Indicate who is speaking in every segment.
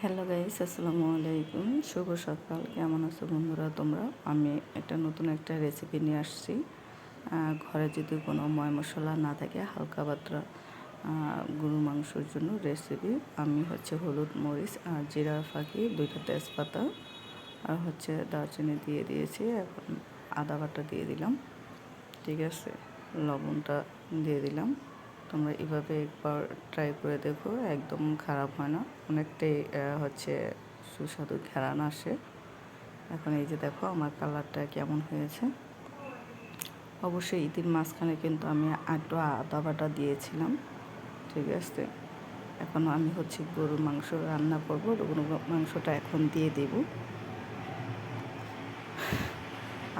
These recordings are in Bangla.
Speaker 1: হ্যালো গাইস আসসালামু আলাইকুম। শুভ সকাল। কেমন আছো বন্ধুরা তোমরা? আমি একটা নতুন একটা রেসিপি নিয়ে আসছি। ঘরে যদি কোনো ময় মশলা না থাকে হালকা আহ, গরু মাংসের জন্য রেসিপি আমি হচ্ছে হলুদ মরিচ আর জিরা ফাঁকি দুইটা তেজপাতা আর হচ্ছে দারচিনি দিয়ে দিয়েছি। এখন আদা বাটা দিয়ে দিলাম। ঠিক আছে? লবণটা দিয়ে দিলাম। তোমরা এভাবে একবার ট্রাই করে দেখো, একদম খারাপ হয় না। অনেকটাই হচ্ছে সুস্বাদু ঘেরান আসে। এখন এই যে দেখো, আমার কালারটা কেমন হয়েছে। অবশ্যই ঈদের মাঝখানে কিন্তু আমি একটু আদা বাটা দিয়েছিলাম, ঠিক আছে? এখন আমি হচ্ছে গরুর মাংস রান্না করব, গরুর মাংসটা এখন দিয়ে দেবো।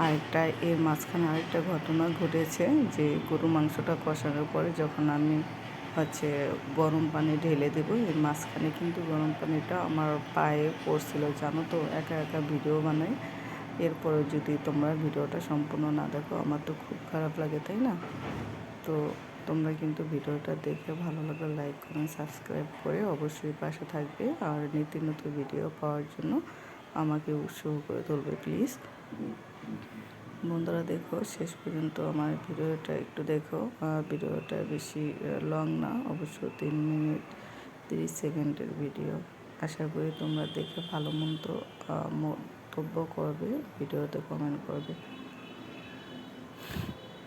Speaker 1: আরেকটা, এর মাঝখানে আরেকটা ঘটনা ঘটেছে যে গরু মাংসটা কষানোর পরে যখন আমি হচ্ছে গরম পানি ঢেলে দেবো, এর মাঝখানে কিন্তু গরম পানিটা আমার পায়ে পড়ছিল, জানো তো, একা একা ভিডিও বানাই। এরপরে যদি তোমরা ভিডিওটা সম্পূর্ণ না দেখো, আমার তো খুব খারাপ লাগে, তাই না? তো তোমরা কিন্তু ভিডিওটা দেখে ভালো লাগলে লাইক, কমেন্ট, সাবস্ক্রাইব করে অবশ্যই পাশে থাকবে। আর নিত্য নতুন ভিডিও পাওয়ার জন্য আমাকে উৎসাহ করে তুলবে প্লিজ বন্ধুরা, দেখো, শেষ পর্যন্ত আমার ভিডিওটা একটু দেখো। ভিডিওটা বেশি লং না, অবশ্য তিন মিনিট তিরিশ সেকেন্ডের ভিডিও আশা করি তোমরা দেখে ভালো মন্দ মন্তব্য করবে, ভিডিওতে কমেন্ট করবে।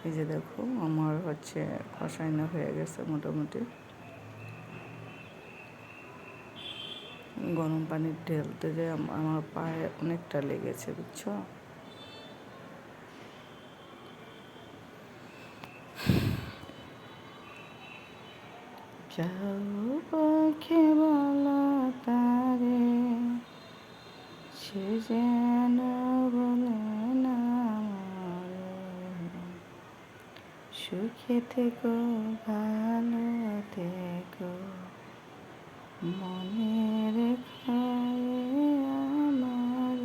Speaker 1: এই যে দেখো, আমার হচ্ছে, কষাইনা হয়ে গেছে মোটামুটি। গরম পানি ঢেলতে যে আমার পায়ে অনেকটা লেগেছে, বুঝছ যাও পাখি বলো তারে, সে যেন বলে না। সুখে থেকো ভালো থেকো মনে রেখায় আমার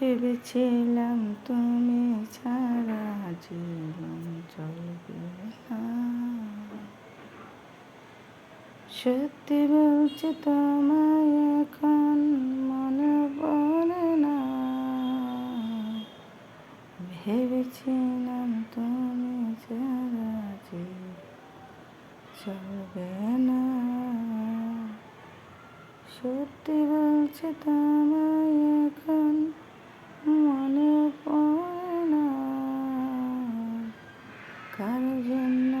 Speaker 1: ভেবেছিলাম তুমি ছাড়া জীবন চলবে না। সত্যি বলছে তোমায় এখন মনে পড়ে না। ভেবেছিলাম তুমি ছাড়া জীবন চলবে না। সত্যি বলছে তোমায় এখন কার জন্য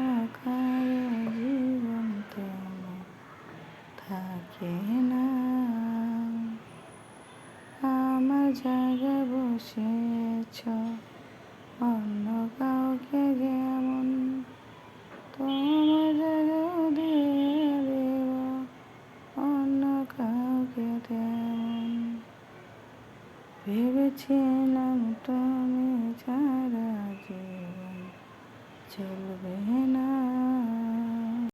Speaker 1: কারও জীবন তেমন থাকে না আমার জায়গায় বসেছ। অন্য কাউকে যেমন তোমার জায়গায় দিয়ে দেব, অন্য কাউকে তেমন। ভেবেছিলাম তুমি